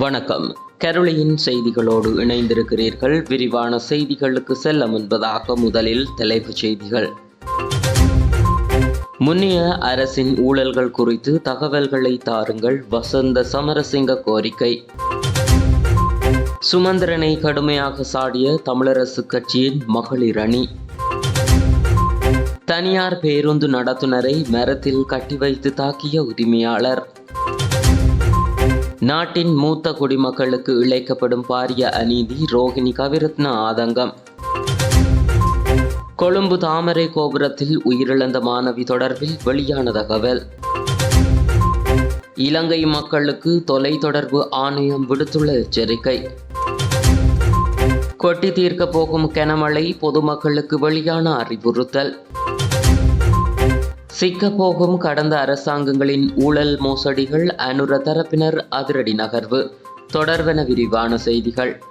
வணக்கம். கரோலியின் செய்திகளோடு இணைந்திருக்கிறீர்கள். விரிவான செய்திகளுக்கு செல்ல முன்பதாக முதலில் தலைப்புச் செய்திகள். முன்னைய அரசின் ஊழல்கள் குறித்து தகவல்களை தாருங்கள். வசந்த சமரசிங்க கோரிக்கை. சுமந்திரனை கடுமையாக சாடிய தமிழரசு கட்சியின் மகளிர் அணி. தனியார் பேருந்து நடத்துனரை மரத்தில் கட்டி வைத்து தாக்கிய உரிமையாளர். நாட்டின் மூத்த குடிமக்களுக்கு இழைக்கப்படும் பாரிய அநீதி ரோகிணி கவிரத்ன ஆதங்கம். கொழும்பு தாமரை கோபுரத்தில் உயிரிழந்த மாணவி தொடர்பில் வெளியான தகவல். இலங்கை மக்களுக்கு தொலைத்தொடர்பு ஆணையம் விடுத்துள்ள எச்சரிக்கை. கொட்டி தீர்க்க போகும் கனமழை பொதுமக்களுக்கு வெளியான அறிவுறுத்தல். சிக்கப்போகும் கடந்த அரசாங்கங்களின் ஊழல் மோசடிகள் அனுர தரப்பினர் அதிரடி நகர்வு. தொடர்வென விரிவான செய்திகள்.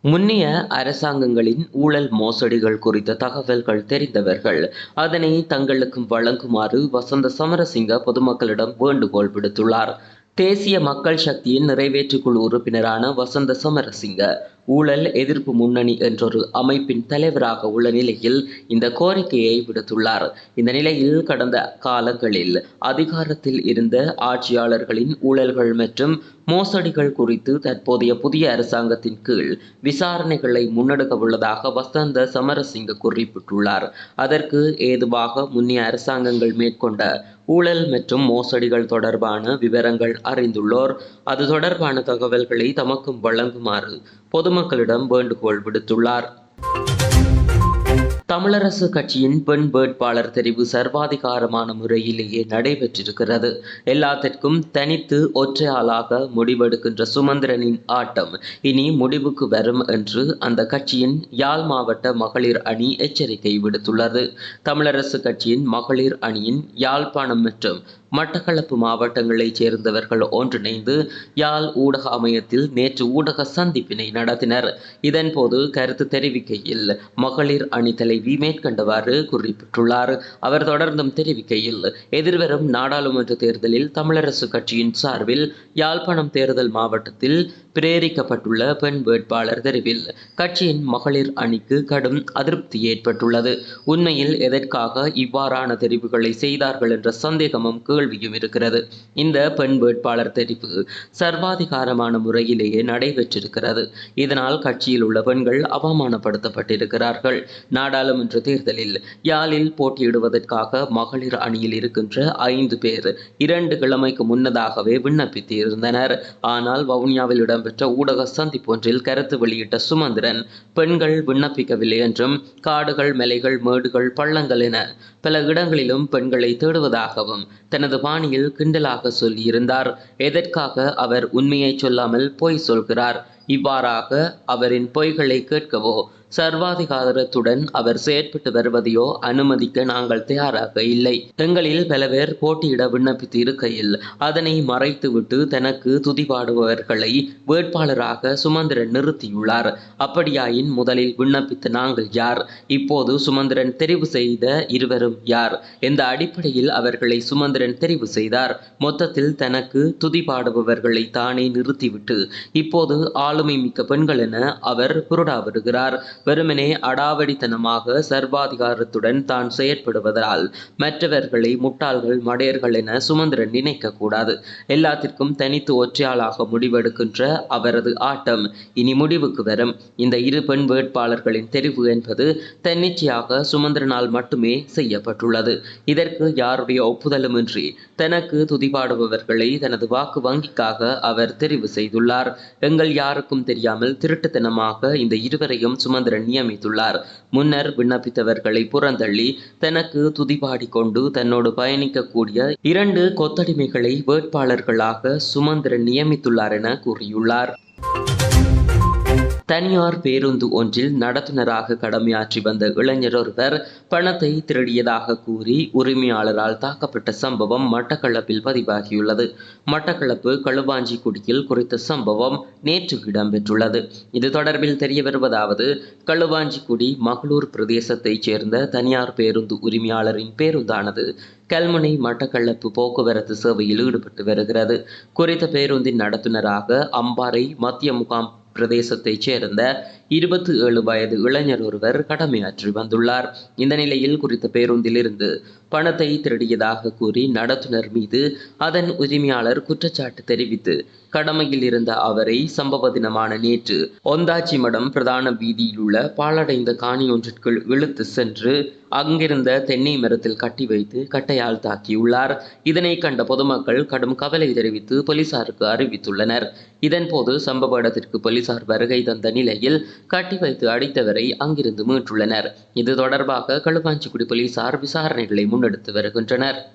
முன்னைய அரசாங்கங்களின் ஊழல் மோசடிகள் குறித்த தகவல்கள் தெரிந்தவர்கள் அதனை தங்களுக்கும் வழங்குமாறு வசந்த சமரசிங்க பொதுமக்களிடம் வேண்டுகோள் விடுத்துள்ளார். தேசிய மக்கள் சக்தியின் நிறைவேற்றுக்குழு உறுப்பினரான வசந்த சமரசிங்க ஊழல் எதிர்ப்பு முன்னணி என்றொரு அமைப்பின் தலைவராக உள்ள நிலையில் இந்த கோரிக்கையை விடுத்துள்ளார். இந்த நிலையில் கடந்த காலங்களில் அதிகாரத்தில் இருந்த ஆட்சியாளர்களின் ஊழல்கள் மற்றும் மோசடிகள் குறித்து தற்போதைய புதிய அரசாங்கத்தின் கீழ் விசாரணைகளை முன்னெடுக்க உள்ளதாக வசந்த சமரசிங்க குறிப்பிட்டுள்ளார். அதற்கு ஏதுவாக முன்னைய அரசாங்கங்கள் மேற்கொண்ட ஊழல் மற்றும் மோசடிகள் தொடர்பான விவரங்கள் அறிந்துள்ளோர். அது தொடர்பான தகவல்களை தமக்கும் வழங்குமாறு பொது பொதுமக்களிடம் வேண்டுகோள் விடுத்துள்ளார். தமிழரசு கட்சியின் பெண் வேட்பாளர் தெரிவு சர்வாதிகாரமான முறையிலேயே நடைபெற்றிருக்கிறது. எல்லாத்திற்கும் தனித்து ஒற்றையாளாக முடிவெடுக்கின்ற சுமந்திரனின் ஆட்டம் இனி முடிவுக்கு வரும் என்று அந்த கட்சியின் யாழ் மாவட்ட மகளிர் அணி எச்சரிக்கை விடுத்துள்ளது. தமிழரசு கட்சியின் மகளிர் அணியின் யாழ்ப்பாணம் மற்றும் மட்டக்களப்பு மாவட்டங்களைச் சேர்ந்தவர்கள் ஒன்றிணைந்து யாழ் ஊடக அமையத்தில் நேற்று ஊடக சந்திப்பினை நடத்தினர். இதன்போது கருத்து தெரிவிக்கையில் மகளிர் அணி தலைவி மேற்கண்டவாறு குறிப்பிட்டுள்ளார். அவர் தொடர்ந்தும் தெரிவிக்கையில் எதிர்வரும் நாடாளுமன்ற தேர்தலில் தமிழரசு கட்சியின் சார்பில் யாழ்ப்பாணம் தேர்தல் மாவட்டத்தில் பிரேரிக்கப்பட்டுள்ள பெண் வேட்பாளர் தெரிவில் கட்சியின் மகளிர் அணிக்கு கடும் அதிருப்தி ஏற்பட்டுள்ளது. உண்மையில் எதற்காக இவ்வாறான தெரிவுகளை செய்தார்கள் என்ற சந்தேகமும் கேள்வியும் இருக்கிறது. இந்த பெண் வேட்பாளர் தெரிவு சர்வாதிகாரமான முறையிலேயே நடைபெற்றிருக்கிறது. இதனால் கட்சியில் உள்ள பெண்கள் அவமானப்படுத்தப்பட்டிருக்கிறார்கள். நாடாளுமன்ற தேர்தலில் யாழில் போட்டியிடுவதற்காக மகளிர் அணியில் இருக்கின்ற ஐந்து பேர் இரண்டு கிழமைக்கு முன்னதாகவே விண்ணப்பித்து இருந்தனர் ஆனால் வவுனியாவில் இடம்பெற்ற ஊடக சந்திப்பு ஒன்றில் கருத்து வெளியிட்ட சுமந்திரன் பெண்கள் விண்ணப்பிக்கவில்லை என்றும் காடுகள் மலைகள் மேடுகள் பள்ளங்கள் என பல இடங்களிலும் பெண்களை தேடுவதாகவும் தனது பாணியில் கிண்டலாக சொல்லியிருந்தார். எதற்காக அவர் உண்மையை சொல்லாமல் பொய் சொல்கிறார்? இவ்வாறாக அவரின் பொய்களை கேட்கவோ சர்வாதிகாரத்துடன் அவர் செயற்பட்டு வருவதையோ அனுமதிக்க நாங்கள் தயாராக இல்லை. எங்களில் பல பேர் போட்டியிட விண்ணப்பித்து இருக்கையில் அதனை மறைத்துவிட்டு தனக்கு துதிபாடுபவர்களை வேட்பாளராக சுமந்திரன் நிறுத்தியுள்ளார். அப்படியாயின் முதலில் விண்ணப்பித்த நாங்கள் யார்? இப்போது சுமந்திரன் தெரிவு செய்த இருவரும் யார்? எந்த அடிப்படையில் அவர்களை சுமந்திரன் தெரிவு செய்தார். மொத்தத்தில் தனக்கு துதிபாடுபவர்களை தானே நிறுத்திவிட்டு இப்போது ஆளுமை மிக்க பெண்கள் என அவர் புருடா வருகிறார் வெறுமனே அடாவடித்தனமாக சர்வாதிகாரத்துடன் தான் செயற்படுவதால் மற்றவர்களை முட்டாள்கள் மடையர்கள் என சுமந்திரன் நினைக்க கூடாது எல்லாத்திற்கும் தனித்து ஒற்றையாளாக முடிவெடுக்கின்ற அவரது ஆட்டம் இனி முடிவுக்கு வரும். இந்த இரு பெண் வேட்பாளர்களின் தெரிவு என்பது தன்னிச்சையாக சுமந்திரனால் மட்டுமே செய்யப்பட்டுள்ளது. இதற்கு யாருடைய ஒப்புதலுமின்றி தனக்கு துதிபாடுபவர்களை தனது வாக்கு வங்கிக்காக அவர் தெரிவு செய்துள்ளார். எங்கள் யாருக்கும் தெரியாமல் திருட்டுத்தனமாக இந்த இருவரையும் சுமந்திரன் நியமித்துள்ளார். முன்னர் விண்ணப்பித்தவர்களை புறந்தள்ளி தனக்கு துதிபாடி கொண்டு தன்னோடு பயணிக்கக்கூடிய இரண்டு கொத்தடிமைகளை வேட்பாளர்களாக சுமந்திரன் நியமித்துள்ளார் என கூறியுள்ளார். தனியார் பேருந்து ஒன்றில் நடத்துனராக கடமையாற்றி வந்த இளைஞர் ஒருவர் பணத்தை திருடியதாக கூறி உரிமையாளரால் தாக்கப்பட்ட சம்பவம் மட்டக்களப்பில் பதிவாகியுள்ளது. மட்டக்களப்பு களுவாஞ்சிக்குடியில் குறித்த சம்பவம் நேற்று இடம்பெற்றுள்ளது. இது தொடர்பில் தெரிய வருவதாவது களுவாஞ்சிக்குடி மகளூர் பிரதேசத்தைச் சேர்ந்த தனியார் பேருந்து உரிமையாளரின் பேருந்தானது கல்முனை மட்டக்களப்பு போக்குவரத்து சேவையில் ஈடுபட்டு வருகிறது. குறித்த பேருந்தின் நடத்துனராக அம்பாறை மத்திய முகாம் பிரதேசத்தைச் சேர்ந்த இருபத்தி ஏழு வயது இளைஞர் ஒருவர் கடமையாற்றி வந்துள்ளார். இந்த நிலையில் குறித்த பேருந்திலிருந்து பணத்தை திருடியதாக கூறி நடத்துனர் மீது அதன் உரிமையாளர் குற்றச்சாட்டு தெரிவித்து கடமையில் இருந்த அவரை சம்பவ தினமான நேற்று ஒந்தாச்சி மடம் பிரதான வீதியில் உள்ள பாலடைந்த காணி ஒன்றிற்குள் இழுத்து சென்று அங்கிருந்த தென்னை மரத்தில் கட்டி வைத்து கட்டையால் தாக்கியுள்ளார். இதனை கண்ட பொதுமக்கள் கடும் கவலை தெரிவித்து போலீசாருக்கு அறிவித்துள்ளனர். இதன்போது சம்பவ இடத்திற்கு போலீசார் வருகை தந்த நிலையில் கட்டி வைத்து அடித்தவரை அங்கிருந்து மீட்டுள்ளனர். இது தொடர்பாக களுவாஞ்சிக்குடி போலீசார் விசாரணைகளை முன்னெடுத்து வருகின்றனர்.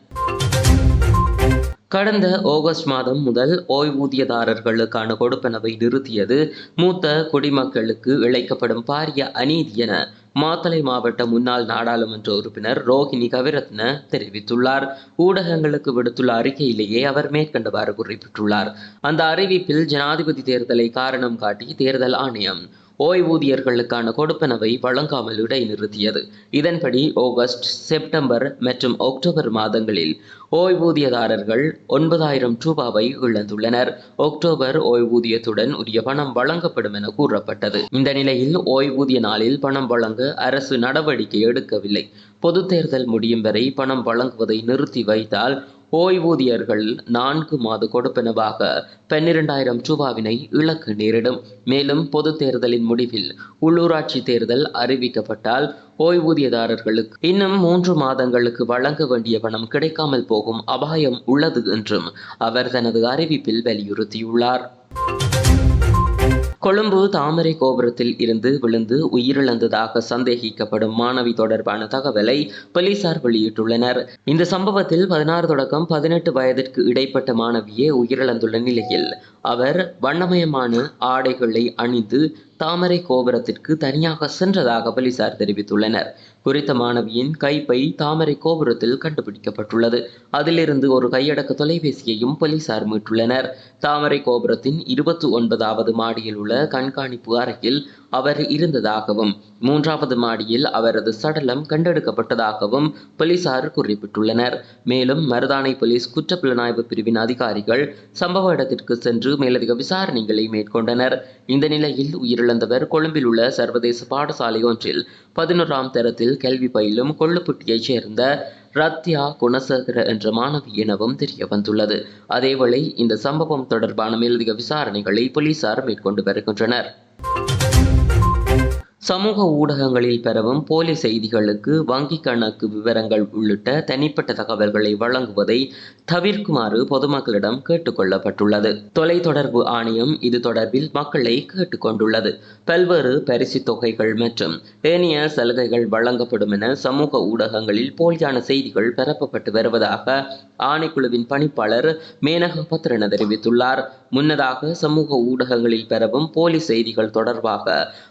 கடந்த ஆகஸ்ட் மாதம் முதல் ஓய்வூதியதாரர்களுக்கான கொடுப்பனவை நிறுத்தியது. மூத்த குடிமக்களுக்கு இழைக்கப்படும் பாரிய அநீதி என மாத்தளை மாவட்ட முன்னாள் நாடாளுமன்ற உறுப்பினர் ரோஹிணி கவிரத்ன தெரிவித்துள்ளார். ஊடகங்களுக்கு விடுத்துள்ள அறிக்கையிலேயே அவர் மேற்கண்டவாறு குறிப்பிட்டுள்ளார். அந்த அறிவிப்பில் ஜனாதிபதி தேர்தலை காரணம் காட்டி தேர்தல் ஆணையம் ஓய்வூதியர்களுக்கான கொடுப்பனவை வழங்காமல் இடைநிறுத்தியது இதன்படி ஆகஸ்ட் செப்டம்பர் மற்றும் அக்டோபர் மாதங்களில் ஓய்வூதியதாரர்கள் ஒன்பதாயிரம் ரூபாவை இழந்துள்ளனர். அக்டோபர் ஓய்வூதியத்துடன் உரிய பணம் வழங்கப்படும் என கூறப்பட்டது. இந்த நிலையில் ஓய்வூதிய நாளில் பணம் வழங்க அரசு நடவடிக்கை எடுக்கவில்லை. பொது தேர்தல் முடியும் வரை பணம் வழங்குவதை நிறுத்தி வைத்தால் ஓய்வூதியர்கள் நான்கு மாத கொடுப்பனவாக பன்னிரண்டாயிரம் ரூபாவினை இழக்க நேரிடும். மேலும் பொது தேர்தலின் முடிவில் உள்ளூராட்சி தேர்தல் அறிவிக்கப்பட்டால் ஓய்வூதியதாரர்களுக்கு இன்னும் மூன்று மாதங்களுக்கு வழங்க வேண்டிய பணம் கிடைக்காமல் போகும் அபாயம் உள்ளது என்றும் அவர் தனது அறிவிப்பில் வலியுறுத்தியுள்ளார். கொழும்பு தாமரை கோபுரத்தில் இருந்து விழுந்து உயிரிழந்ததாக சந்தேகிக்கப்படும் மாணவி தொடர்பான தகவலை போலீசார் வெளியிட்டுள்ளனர். இந்த சம்பவத்தில் பதினாறு தொடக்கம் பதினெட்டு வயதிற்கு இடைப்பட்ட மாணவியே உயிரிழந்துள்ள நிலையில் அவர் வண்ணமயமான ஆடைகளை அணிந்து தாமரை கோபுரத்திற்கு தனியாக சென்றதாக போலீசார் தெரிவித்துள்ளனர். குறித்த மாணவியின் கைப்பை தாமரை கோபுரத்தில் கண்டுபிடிக்கப்பட்டுள்ளது. அதிலிருந்து ஒரு கையடக்க தொலைபேசியையும் போலீசார் மீட்டுள்ளனர். தாமரை கோபுரத்தின் இருபத்தி ஒன்பதாவது மாடியில் உள்ள கண்காணிப்பு அறையில் அவர் இருந்ததாகவும் மூன்றாவது மாடியில் அவரது சடலம் கண்டெடுக்கப்பட்டதாகவும் போலீசார் குறிப்பிட்டுள்ளனர். மேலும் மருதானை போலீஸ் குற்றப்புலனாய்வு பிரிவின் அதிகாரிகள் சம்பவ இடத்திற்கு சென்று மேலதிக விசாரணைகளை மேற்கொண்டனர். இந்த நிலையில் உயிரிழந்தவர் கொழும்பில் உள்ள சர்வதேச பாடசாலை ஒன்றில் பதினோராம் தரத்தில் கல்வி பயிலும் கொள்ளுப்புட்டியைச் சேர்ந்த ரத்யா குணசேகர என்ற மாணவி எனவும் தெரிய வந்துள்ளது அதேவேளை இந்த சம்பவம் தொடர்பான மேலதிக விசாரணைகளை போலீசார் மேற்கொண்டு வருகின்றனர். சமூக ஊடகங்களில் பெறவும் போலி செய்திகளுக்கு வங்கி கணக்கு விவரங்கள் உள்ளிட்ட தனிப்பட்ட தகவல்களை வழங்குவதை தவிர்க்குமாறு பொதுமக்களிடம் கேட்டுக்கொள்ளப்பட்டுள்ளது தொலைத்தொடர்பு ஆணையம் இது தொடர்பில் மக்களை கேட்டுக்கொண்டுள்ளது பல்வேறு பரிசு தொகைகள் மற்றும் ஏனைய சலுகைகள் வழங்கப்படும் என சமூக ஊடகங்களில் போலியான செய்திகள் பரப்பப்பட்டு வருவதாக ஆணைக்குழுவின் பணிப்பாளர் மேனக பத்ரன தெரிவித்துள்ளார். முன்னதாக சமூக ஊடகங்களில் பெறவும் போலி செய்திகள் தொடர்பாக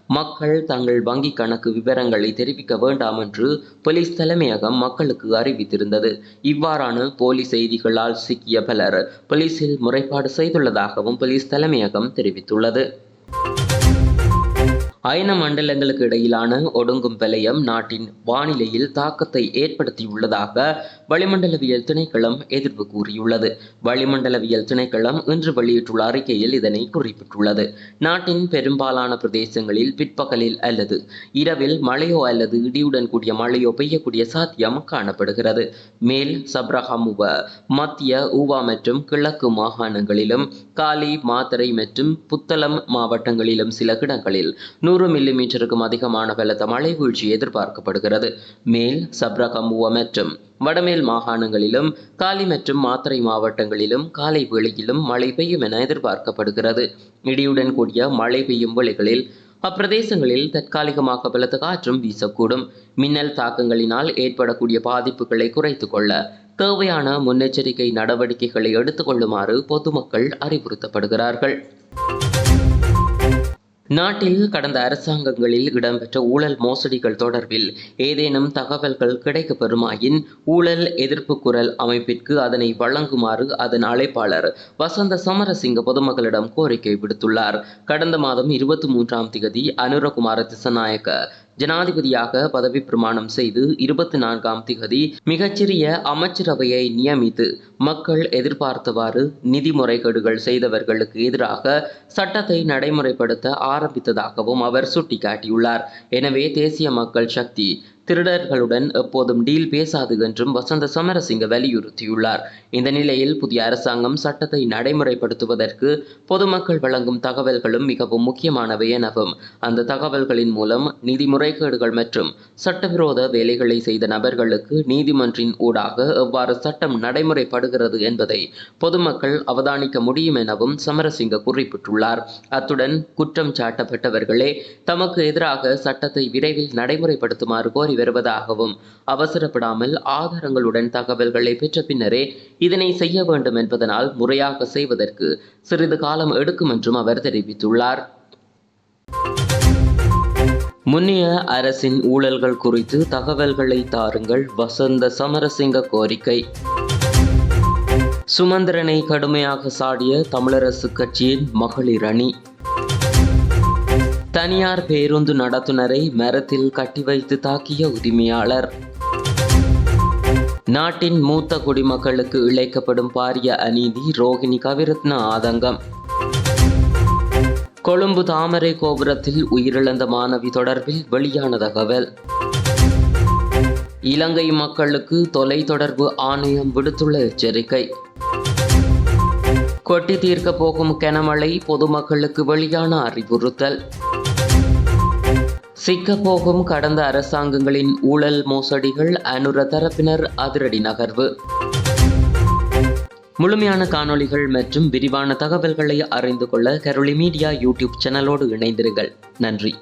மக்கள் தங்கள் வங்கி கணக்கு விவரங்களை தெரிவிக்க வேண்டாம் என்று போலீஸ் தலைமையகம் மக்களுக்கு அறிவித்திருந்தது. இவ்வாறான போலி செய்திகளால் சிக்கிய பலர் போலீசில் முறைப்பாடு செய்துள்ளதாகவும் போலீஸ் தலைமையகம் தெரிவித்துள்ளது. அயன மண்டலங்களுக்கு இடையிலான ஒடுங்கும் வலயம் நாட்டின் வானிலையில் தாக்கத்தை ஏற்படுத்தியுள்ளதாக வளிமண்டலவியல் திணைக்களம் எதிர்ப்பு கூறியுள்ளது. வளிமண்டலவியல் திணைக்களம் இன்று வெளியிட்டுள்ள அறிக்கையில் இதனை குறிப்பிட்டுள்ளது. நாட்டின் பெரும்பாலான பிரதேசங்களில் பிற்பகலில் அல்லது இரவில் மழையோ அல்லது இடியுடன் கூடிய மழையோ பெய்யக்கூடிய சாத்தியம் காணப்படுகிறது. மேல் சப்ரஹமுவ மத்திய ஊவா மற்றும் கிழக்கு மாகாணங்களிலும் காலி மாத்தரை மற்றும் புத்தளம் மாவட்டங்களிலும் சில இடங்களில் நூறு மில்லிமீட்டருக்கும் அதிகமான பலத்த மழை வீழ்ச்சி எதிர்பார்க்கப்படுகிறது. மேல் சப்ரகம்புவ மற்றும் வடமேல் மாகாணங்களிலும் காலி மற்றும் மாத்திரை மாவட்டங்களிலும் காலை வேளையிலும் மழை பெய்யும் என எதிர்பார்க்கப்படுகிறது. இடியுடன் கூடிய மழை பெய்யும் வேளைகளில் அப்பிரதேசங்களில் தற்காலிகமாக பலத்த காற்றும் வீசக்கூடும். மின்னல் தாக்கங்களினால் ஏற்படக்கூடிய பாதிப்புகளை குறைத்து கொள்ள தேவையான முன்னெச்சரிக்கை நடவடிக்கைகளை எடுத்துக்கொள்ளுமாறு பொதுமக்கள் அறிவுறுத்தப்படுகிறார்கள். நாட்டில் கடந்த அரசாங்கங்களில் இடம்பெற்ற ஊழல் மோசடிகள் தொடர்பில் ஏதேனும் தகவல்கள் கிடைக்கப்பெறுமாயின் ஊழல் எதிர்ப்பு குரல் அமைப்பிற்கு அதனை வழங்குமாறு அதன் அழைப்பாளர் வசந்த சமரசிங்க பொதுமக்களிடம் கோரிக்கை விடுத்துள்ளார். கடந்த மாதம் இருபத்தி மூன்றாம் திகதி அனுரகுமார திசநாயக்க ஜனாதிபதியாக பதவி பிரமாணம் செய்து இருபத்தி நான்காம் திகதி மிகச்சிறிய அமைச்சரவையை நியமித்து மக்கள் எதிர்பார்த்தவாறு நிதி முறைகேடுகள் செய்தவர்களுக்கு எதிராக சட்டத்தை நடைமுறைப்படுத்த ஆரம்பித்ததாகவும் அவர் சுட்டிக்காட்டியுள்ளார். எனவே தேசிய மக்கள் சக்தி திருடர்களுடன் எப்போதும் டீல் பேசாது என்றும் வசந்த சமரசிங்க வலியுறுத்தியுள்ளார். இந்த நிலையில் புதிய அரசாங்கம் சட்டத்தை நடைமுறைப்படுத்துவதற்கு பொதுமக்கள் வழங்கும் தகவல்களும் மிகவும் முக்கியமானவை எனவும் அந்த தகவல்களின் மூலம் நிதி முறைகேடுகள் மற்றும் சட்டவிரோத வேலைகளை செய்த நபர்களுக்கு நீதிமன்றின் ஊடாக எவ்வாறு சட்டம் நடைமுறைப்படுகிறது என்பதை பொதுமக்கள் அவதானிக்க முடியும் எனவும் சமரசிங்க குறிப்பிட்டுள்ளார். அத்துடன் குற்றம் சாட்டப்பட்டவர்களே தமக்கு எதிராக சட்டத்தை விரைவில் நடைமுறைப்படுத்துமாறு கோரி வருவதாகவும் அவசரப்படாமல் ஆதாரங்களுடன் தகவல்களை பெற்ற பின்னரே இதனை செய்ய வேண்டும் என்பதனால் முறையாக செய்வதற்கு சிறிது காலம் எடுக்கும் என்றும் அவர் தெரிவித்துள்ளார். முன்னைய அரசின் ஊழல்கள் குறித்து தகவல்களை தாருங்கள். வசந்த சமரசிங்க கோரிக்கை. சுமந்திரனை கடுமையாக சாடிய தமிழரசு கட்சியின் மகளிர் அணி. தனியார் பேருந்து நடத்துனரை மரத்தில் கட்டி வைத்து தாக்கிய உரிமையாளர். நாட்டின் மூத்த குடிமக்களுக்கு இழைக்கப்படும் பாரிய அநீதி ரோகிணி கவிரத்ன ஆதங்கம். கொழும்பு தாமரை கோபுரத்தில் உயிரிழந்த மாணவி தொடர்பில் வெளியான தகவல். இலங்கை மக்களுக்கு தொலைத்தொடர்பு ஆணையம் விடுத்துள்ள எச்சரிக்கை. கொட்டி தீர்க்க போகும் கனமழை பொதுமக்களுக்கு வெளியான அறிவுறுத்தல். சிக்கப்போகும் கடந்த அரசாங்கங்களின் ஊழல் மோசடிகள் அனுர தரப்பினர் அதிரடி நகர்வு. முழுமையான காணொளிகள் மற்றும் விரிவான தகவல்களை அறிந்து கொள்ள கரோலி மீடியா யூடியூப் சேனலோடு இணைந்திருங்கள். நன்றி.